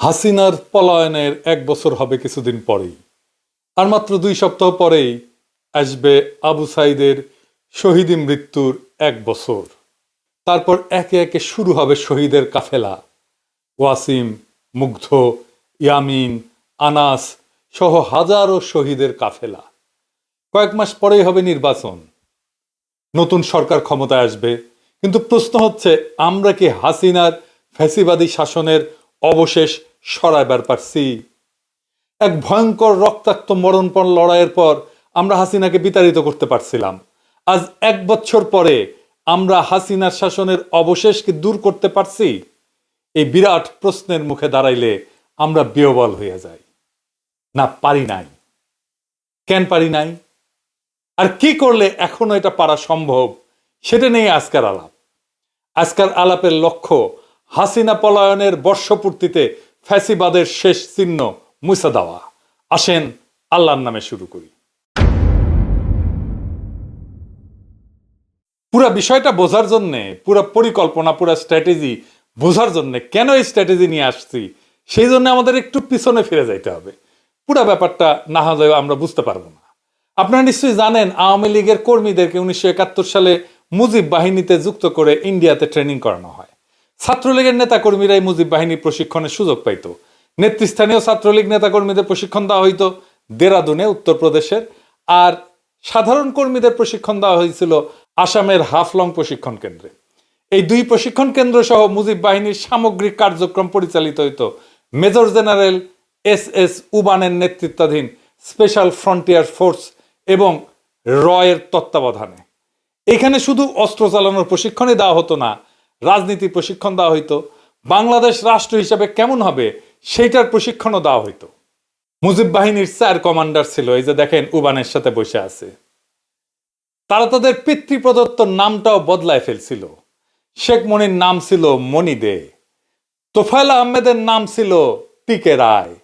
হাসিনার পলায়নের এক বছর হবে কিছুদিন পরেই। আর মাত্র দুই সপ্তাহ পরেই আসবে আবু সাইদের শহীদি মৃত্যুর এক বছর। তারপর একে একে শুরু হবে শহীদের কাফেলা। ওয়াসিম, মুগ্ধ, ইয়ামিন, আনাস সহ হাজারো শহীদের কাফেলা। কয়েক মাস পরেই হবে নির্বাচন। নতুন সরকার ক্ষমতায় আসবে। কিন্তু প্রশ্ন হচ্ছে, আমরা কি হাসিনার ফ্যাসিবাদী শাসনের অবশেষ সরাইবার পারছি। এক ভয়ঙ্কর রক্তাক্ত মরণপণ লড়াইয়ের পর আমরা হাসিনাকে বিতাড়িত করতে পারছিলাম। আজ এক বছর পরে আমরা হাসিনার শাসনের অবশেষকে দূর করতে পারছি, এই বিরাট প্রশ্নের মুখে দাঁড়াইলে আমরা বিয়বল হয়ে যাই। না, পারি নাই। কেন পারি নাই? আর কি করলে এখনও এটা পারা সম্ভব, সেটা নিয়ে আজকের আলাপ। আজকের আলাপের লক্ষ্য হাসিনা পলায়নের বর্ষপূর্তিতে ফ্যাসিবাদের শেষ চিহ্ন মুছে দেওয়া। আসেন আল্লাহর নামে শুরু করি। পুরা বিষয়টা বোঝার জন্য, পুরো পরিকল্পনা, পুরো স্ট্র্যাটেজি বোঝার জন্য কেন এই স্ট্র্যাটেজি নিয়ে আসছি, সেই জন্য আমাদের একটু পিছনে ফিরে যাইতে হবে। পুরা ব্যাপারটা না হলে আমরা বুঝতে পারব না। আপনারা নিশ্চয়ই জানেন, আওয়ামী লীগের কর্মীদেরকে উনিশশো একাত্তর সালে মুজিব বাহিনীতে যুক্ত করে ইন্ডিয়াতে ট্রেনিং করানো হয়। ছাত্রলীগের নেতাকর্মীরাই মুজিব বাহিনী প্রশিক্ষণের সুযোগ পাইত। নেতৃস্থানীয় ছাত্রলীগ নেতাকর্মীদের প্রশিক্ষণ দেওয়া হইতো দেরাদুনে, উত্তরপ্রদেশের। আর সাধারণ কর্মীদের প্রশিক্ষণ দেওয়া হয়েছিল আসামের হাফলং প্রশিক্ষণ কেন্দ্রে। এই দুই প্রশিক্ষণ কেন্দ্র সহ মুজিব বাহিনীর সামগ্রিক কার্যক্রম পরিচালিত হইত মেজর জেনারেল এস এস উবানের নেতৃত্বাধীন স্পেশাল ফ্রন্টিয়ার ফোর্স এবং রয়ের তত্ত্বাবধানে। এখানে শুধু অস্ত্র চালানোর প্রশিক্ষণই দেওয়া হতো না রাজনীতি প্রশিক্ষণ দেওয়া হইতো। বাংলাদেশ রাষ্ট্র হিসাবে কেমন হবে সেইটার প্রশিক্ষণও দেওয়া হইতো। মুজিব বাহিনীর চার কমান্ডার ছিল, এই যে দেখেন উবানের সাথে বসে আছে। তারা তাদের পিতৃপ্রদত্ত নামটাও বদলায় ফেলছিল। শেখ মনির নাম ছিল মনি দে। তোফায়েল আহমেদের নাম ছিল টিকে রায়।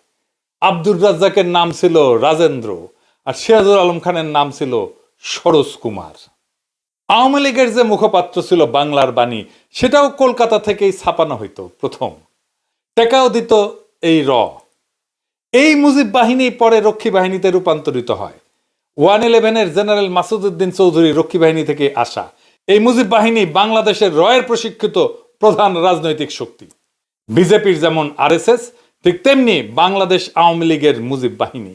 আব্দুর রাজ্জাকের নাম ছিল রাজেন্দ্র। আর সিরাজুল আলম খানের নাম ছিল সরোজ কুমার। আওয়ামী লীগের যে মুখপাত্র ছিল বাংলার বাণী, সেটাও কলকাতা থেকেই ছাপানো হইতো প্রথম। টেকাও দিত এই র। এই মুজিব বাহিনী পরে রক্ষী বাহিনীতে রূপান্তরিত হয়। ওয়ান ইলেভেনের জেনারেল মাসুদুদ্দিন চৌধুরী রক্ষী বাহিনী থেকে আসা। এই মুজিব বাহিনী বাংলাদেশের রয়ের প্রশিক্ষিত প্রধান রাজনৈতিক শক্তি। বিজেপির যেমন আরএসএস, ঠিক তেমনি বাংলাদেশ আওয়ামী লীগের মুজিব বাহিনী।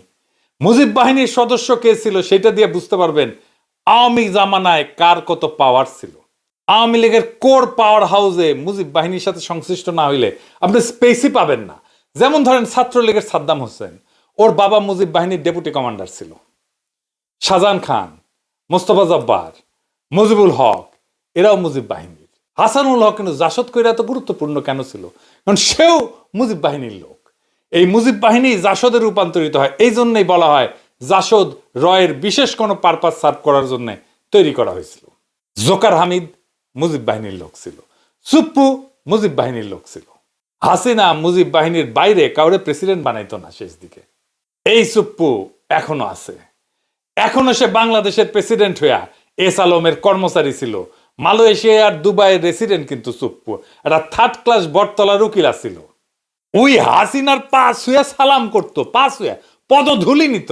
মুজিব বাহিনীর সদস্য কে ছিল সেটা দিয়ে বুঝতে পারবেন আওয়ামী জামানায় কার কত পাওয়ার ছিল? আওয়ামী লীগের কোর পাওয়ার হাউসে মুজিব বাহিনীর সাথে সংশ্লিষ্ট না হইলে আপনি স্পেসই পাবেন না। যেমন ধরেন ছাত্রলীগের সাদ্দাম হোসেন, ওর বাবা মুজিব বাহিনীর ডেপুটি কমান্ডার ছিল। শাহজাহান খান, মোস্তফা জব্বার, মুজিবুল হক, এরাও মুজিব বাহিনীর। হাসানুল হক কিন্তু জাসদ কইরা এত গুরুত্বপূর্ণ কেন ছিল? কারণ সেও মুজিব বাহিনীর লোক। এই মুজিব বাহিনী জাসদে রূপান্তরিত হয় এই জন্যই বলা হয় জাসদ রয়ের বিশেষ কোনো পারপাস সার্ভ করার জন্য তৈরি করা হয়েছিল। জোকার হামিদ মুজিব বাহিনীর লোক ছিল। সুপ্পু মুজিব বাহিনীর লোক ছিল। হাসিনা মুজিব বাহিনীর বাইরে কাউরে প্রেসিডেন্ট বানাইতো না শেষ দিকে। এই সুপ্পু এখনও আছে। এখনও সে বাংলাদেশের প্রেসিডেন্ট হইয়া এস আলমের কর্মচারী ছিল। মালয়েশিয়া আর দুবাইয়ের রেসিডেন্ট কিন্তু সুপ্পু। একটা থার্ড ক্লাস বটতলার উকিল ছিল ওই হাসিনার পাস হইয়া সালাম করতো পাস হইয়া পদধূলি নিত।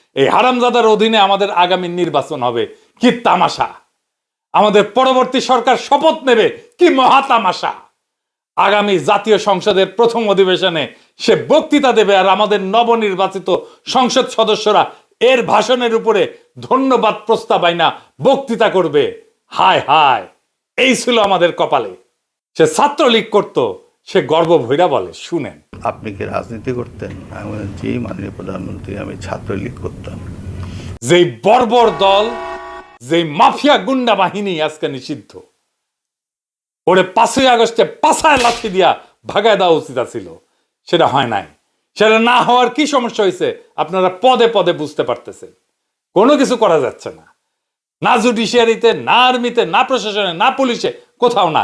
এই হারামজাদার অধীনে আমাদের আগামী নির্বাচন হবে। কি তামাশা? আমাদের পরবর্তী সরকার শপথ নেবে কি মহা তামাশা আগামী জাতীয় সংসদের প্রথম অধিবেশনে সে বক্তৃতা দেবে আর আমাদের নবনির্বাচিত সংসদ সদস্যরা এর ভাষণের উপরে ধন্যবাদ প্রস্তাব আইনা বক্তৃতা করবে। হায় হায়, এই ছিল আমাদের কপালে। সে ছাত্রলীগ করত সে গর্ব ভৈরা বলে শুনেন। আপনি কি রাজনীতি করতেন? আমি জি মাননীয় প্রধানমন্ত্রী আমি ছাত্রলীগ করতাম। যেই বর্বর দল যেই মাফিয়া গুন্ডা বাহিনী আজকে নিষিদ্ধ ওরে পাঁচই আগস্টে পাশায় লাথি দিয়া ভাগায় দেওয়া উচিত ছিল সেটা হয় নাই। সেটা না হওয়ার কি সমস্যা হয়েছে আপনারা পদে পদে বুঝতে পারতেছেন। কোনো কিছু করা যাচ্ছে না। না জুডিশিয়ারিতে না আর্মিতে না প্রশাসনে না পুলিশে কোথাও না।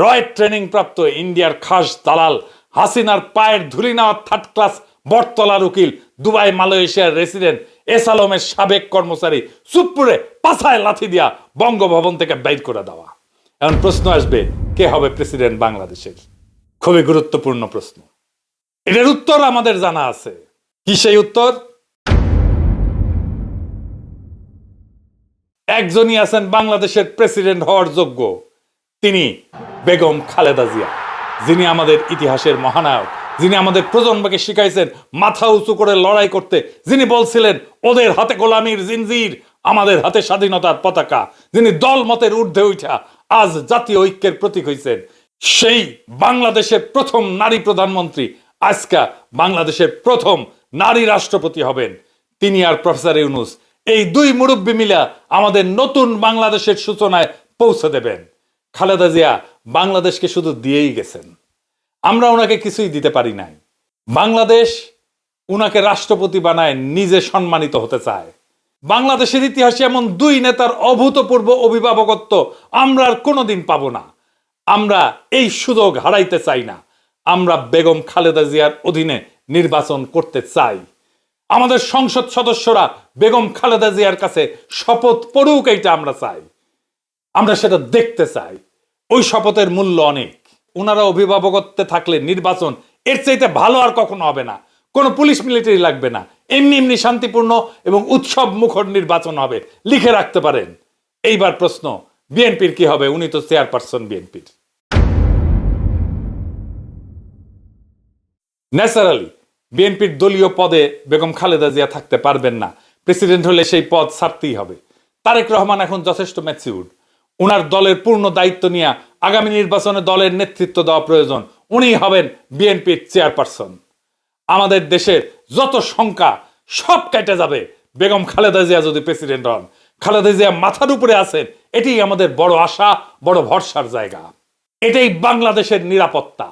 রয় ট্রেনিং প্রাপ্ত ইন্ডিয়ার খাস দালাল হাসিনার পায়ের ধুলি নেওয়া থার্ড ক্লাস বটতলার উকিল দুবাই, মালয়েশিয়ার রেসিডেন্ট এস আলমের সাবেক কর্মচারী সুপুরে পাছায় লাথি দিয়া বঙ্গভবন থেকে বাইর করে দেওয়া। এখন প্রশ্ন আসবে, কে হবে প্রেসিডেন্ট বাংলাদেশের? খুবই গুরুত্বপূর্ণ প্রশ্ন। এটার উত্তর আমাদের জানা আছে। কি সেই উত্তর? একজনই আছেন বাংলাদেশের প্রেসিডেন্ট হওয়ার যোগ্য। তিনি বেগম খালেদা জিয়া, যিনি আমাদের ইতিহাসের মহানায়ক, যিনি আমাদের প্রজন্মকে শিখাইছেন মাথা উঁচু করে লড়াই করতে, যিনি বলছিলেন, ওদের হাতে গোলামির জিনজির, আমাদের হাতে স্বাধীনতার পতাকা। যিনি দল মতের ঊর্ধ্বে উঠা আজ জাতীয় ঐক্যের প্রতীক হয়েছেন সেই বাংলাদেশের প্রথম নারী প্রধানমন্ত্রী আজকা বাংলাদেশের প্রথম নারী রাষ্ট্রপতি হবেন। তিনি আর প্রফেসর ইউনুস, এই দুই মুরব্বী মিলা আমাদের নতুন বাংলাদেশের সূচনায় পৌঁছে দেবেন। খালেদা জিয়া বাংলাদেশকে শুধু দিয়েই গেছেন। আমরা ওনাকে কিছুই দিতে পারি নাই। বাংলাদেশ উনাকে রাষ্ট্রপতি বানায় নিজে সম্মানিত হতে চায়। বাংলাদেশের ইতিহাসে এমন দুই নেতার অভূতপূর্ব অভিভাবকত্ব আমরা আর কোনোদিন পাবো না। আমরা এই সুযোগ হারাইতে চাই না। আমরা বেগম খালেদা জিয়ার অধীনে নির্বাচন করতে চাই। আমাদের সংসদ সদস্যরা বেগম খালেদা জিয়ার কাছে শপথ পড়ুক এইটা আমরা চাই। আমরা সেটা দেখতে চাই। ওই শপথের মূল্য অনেক। ওনারা অভিভাবকত্বে থাকলে নির্বাচন এর চাইতে ভালো আর কখনো হবে না। কোনো পুলিশ মিলিটারি লাগবে না। এমনি এমনি শান্তিপূর্ণ এবং উৎসব মুখর নির্বাচন হবে। লিখে রাখতে পারেন। এইবার প্রশ্ন, বিএনপির কি হবে? উনি তো চেয়ারপারসন বিএনপির। ন্যাচারালি, বিএনপির দলীয় পদে বেগম খালেদা জিয়া থাকতে পারবেন না। প্রেসিডেন্ট হলে সেই পদ ছাড়তেই হবে। তারেক রহমান এখন যথেষ্ট ম্যাচিউর ওনার দলের পূর্ণ দায়িত্ব নিয়ে আগামী নির্বাচনে দলের নেতৃত্ব দেওয়া প্রয়োজন। উনি হবেন বিএনপির চেয়ারপারসন। আমাদের দেশের যত শঙ্কা সব কেটে যাবে। বেগম খালেদা জিয়া যদি প্রেসিডেন্ট হন, খালেদা জিয়া মাথার উপরে আছেন এটি আমাদের বড় আশা, বড় ভরসার জায়গা। এটাই বাংলাদেশের নিরাপত্তা।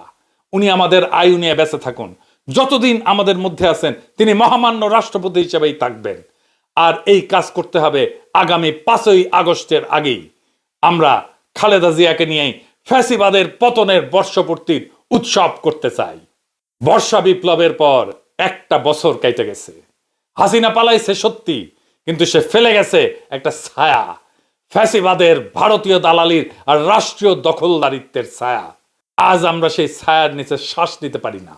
উনি আমাদের আয়ু নিয়ে বেঁচে থাকুন। যতদিন আমাদের মধ্যে আছেন, তিনি মহামান্য রাষ্ট্রপতি হিসেবেই থাকবেন। আর এই কাজ করতে হবে আগামী পাঁচই আগস্টের আগেই। আমরা খালেদা জিয়াকে নিয়েই ফ্যাসিবাদের পতনের বর্ষপূর্তির উৎসব করতে চাই। বর্ষা বিপ্লবের পর একটা বছর কেটে গেছে। হাসিনা পালাইছে সত্যি, কিন্তু সে ফেলে গেছে একটা ছায়া। ফ্যাসিবাদের ভারতীয় দালালির আর রাষ্ট্রীয় দখলদারিত্বের ছায়া। আজ আমরা সেই ছায়ার নিচে শ্বাস নিতে পারি না।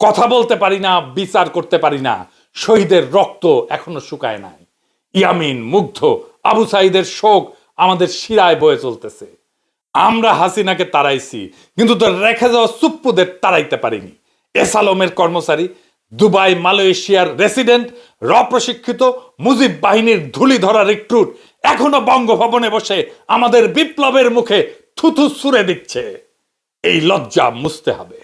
কথা বলতে পারি না, বিচার করতে পারি না। শহীদের রক্ত এখনও শুকায় নাই। ইয়ামিন, মুগ্ধ, আবু সাইদের শোক আমাদের শিরায় বয়ে চলতেছে। আমরা হাসিনাকে তাড়াইছি, কিন্তু তো রেখে যাওয়া সুপ্পুদের তাড়াইতে পারিনি। এসালমের কর্মচারী, দুবাই, মালয়েশিয়ার রেসিডেন্ট র প্রশিক্ষিত মুজিব বাহিনীর ধুলি ধরা রিক্রুট এখনও বঙ্গভবনে বসে আমাদের বিপ্লবের মুখে থুথু সুরে দিচ্ছে। এই লজ্জা মুছতে হবে।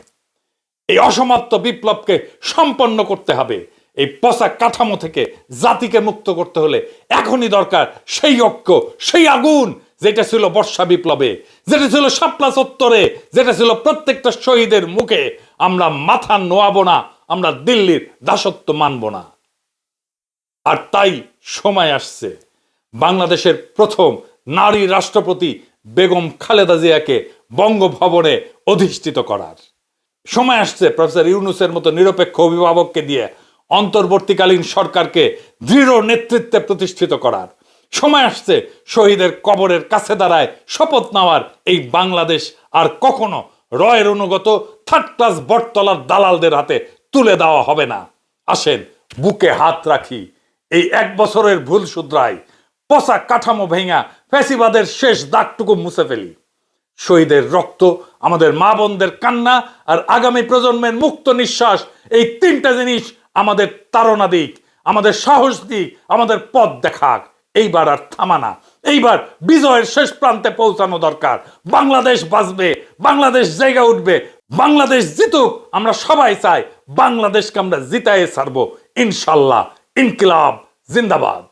এই অসমাপ্ত বিপ্লবকে সম্পন্ন করতে হবে। এই পচা কাঠামো থেকে জাতিকে মুক্ত করতে হলে এখনই দরকার সেই ঐক্য, সেই আগুন, যেটা ছিল বর্ষা বিপ্লবে, যেটা ছিল শাপলা চত্বরে, যেটা ছিল প্রত্যেকটা শহীদের মুখে। আমরা মাথা নোয়াবো না, আমরা দিল্লির দাসত্ব মানব না। আর তাই সময় আসছে। বাংলাদেশের প্রথম নারী রাষ্ট্রপতি বেগম খালেদা জিয়াকে বঙ্গভবনে অধিষ্ঠিত করার। সময় আসছে, প্রফেসর ইউনুসের মতো নিরপেক্ষ অভিভাবককে দিয়ে অন্তর্বর্তীকালীন সরকারকে দৃঢ় নেতৃত্বে প্রতিষ্ঠিত করার। সময় আসছে শহীদের কবরের কাছে দাঁড়ায় শপথ নেওয়ার এই বাংলাদেশ আর কখনো রয়ের অনুগত থার্ড ক্লাস বটতলার দালালদের হাতে তুলে দেওয়া হবে না। আসেন, বুকে হাত রাখি। এই এক বছরের ভুল শুধরাই, পচা কাঠামো ভেঙা ফ্যাসিবাদের শেষ দাগটুকু মুছে ফেলি। শহীদের রক্ত, আমাদের মা বোনদের কান্না আর আগামী প্রজন্মের মুক্ত নিঃশ্বাস, এই তিনটা জিনিস আমাদের তাড়না দিক, আমাদের সাহস দিক, আমাদের পথ দেখাক। এইবার আর থামানা এইবার বিজয়ের শেষ প্রান্তে পৌঁছানো দরকার। বাংলাদেশ বাঁচবে, বাংলাদেশ জায়গা উঠবে, বাংলাদেশ জিতুক, আমরা সবাই চাই বাংলাদেশকে আমরা জিতায়ে ছাড়বো। ইনশাল্লাহ, ইনকিলাব, জিন্দাবাদ।